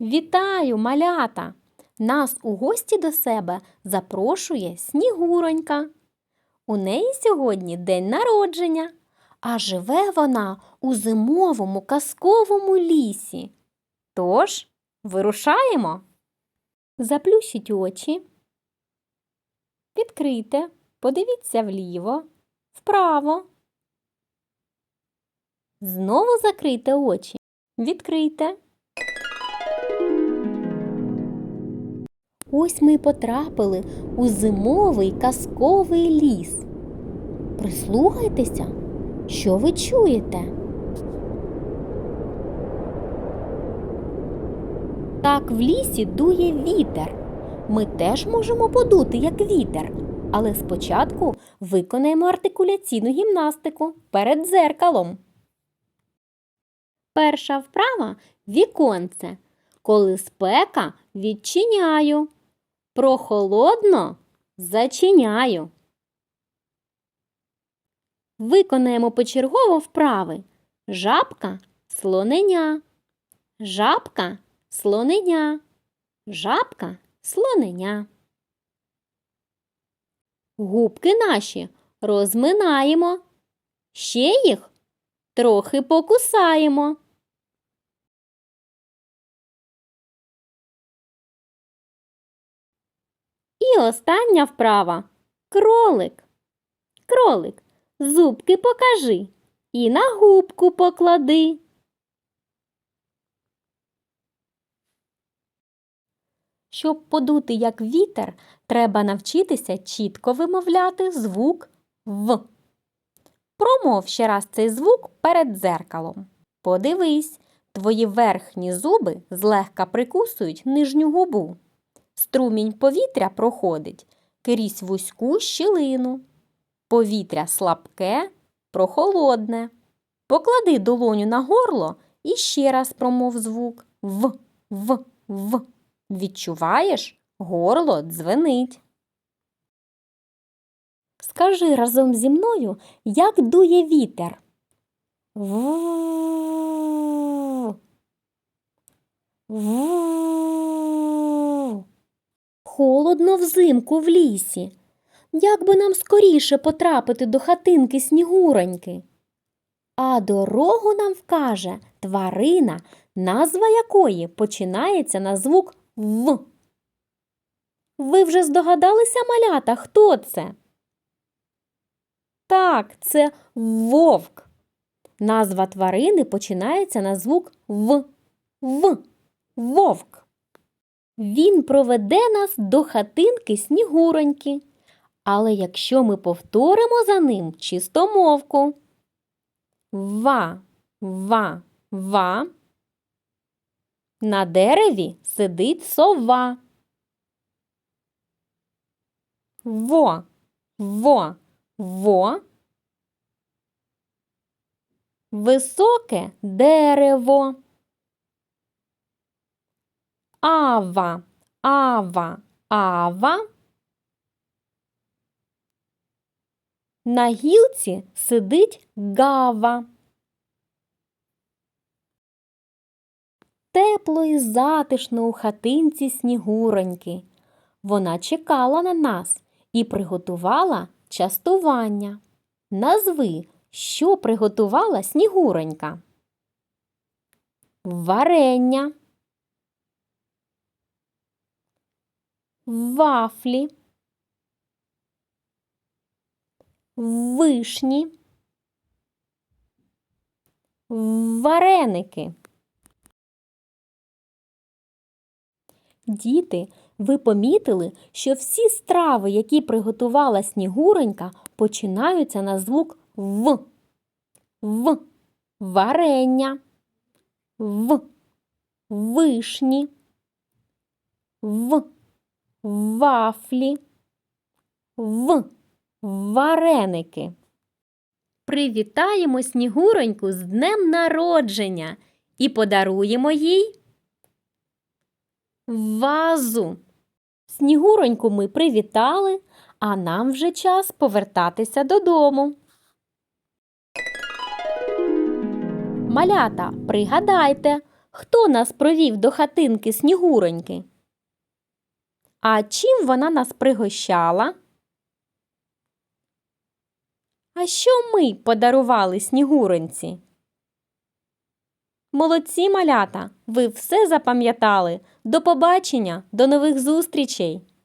Вітаю, малята! Нас у гості до себе запрошує Снігуронька. У неї сьогодні день народження, а живе вона у зимовому казковому лісі. Тож, вирушаємо. Заплющіть очі. Відкрийте, подивіться вліво, вправо. Знову закрийте очі. Відкрийте. Ось ми й потрапили у зимовий казковий ліс. Прислухайтеся, що ви чуєте? Так в лісі дує вітер. Ми теж можемо подути, як вітер, але спочатку виконаємо артикуляційну гімнастику перед дзеркалом. Перша вправа віконце. Коли спека відчиняю. Прохолодно зачиняю. Виконаємо почергово вправи. Жабка слоненя. Жабка слоненя. Жабка слоненя. Губки наші розминаємо. Ще їх трохи покусаємо. І остання вправа. Кролик. Кролик, зубки покажи і на губку поклади. Щоб подути як вітер, треба навчитися чітко вимовляти звук В. Промов ще раз цей звук перед дзеркалом. Подивись, твої верхні зуби злегка прикусують нижню губу. Струмінь повітря проходить крізь вузьку щілину. Повітря слабке, прохолодне. Поклади долоню на горло і ще раз промов звук В, В, В. Відчуваєш? Горло дзвенить. Скажи разом зі мною, як дує вітер. В. В. Холодно взимку в лісі. Як би нам скоріше потрапити до хатинки снігуроньки? А дорогу нам вкаже тварина, назва якої починається на звук В. Ви вже здогадалися, малята, хто це? Так, це вовк. Назва тварини починається на звук В. В. Вовк. Він проведе нас до хатинки снігуроньки. Але якщо ми повторимо за ним чистомовку. Ва, ва, ва. На дереві сидить сова. Во, во, во. Високе дерево. Ава, ава, ава. На гілці сидить гава. Тепло і затишно у хатинці снігуроньки. Вона чекала на нас і приготувала частування. Назви, що приготувала снігуронька. Варення. Вафлі. Вишні. Вареники. Діти, ви помітили, що всі страви, які приготувала Снігуренька, починаються на звук В. В. Варення. В. Вишні. В. Вафлі. В. Вареники. Привітаємо Снігуроньку з днем народження і подаруємо їй вазу. Снігуроньку ми привітали, а нам вже час повертатися додому. Малята, пригадайте, Хто нас провів до хатинки Снігуроньки? А чим вона нас пригощала? А що ми подарували Снігуроньці? Молодці малята, ви все запам'ятали. До побачення, до нових зустрічей!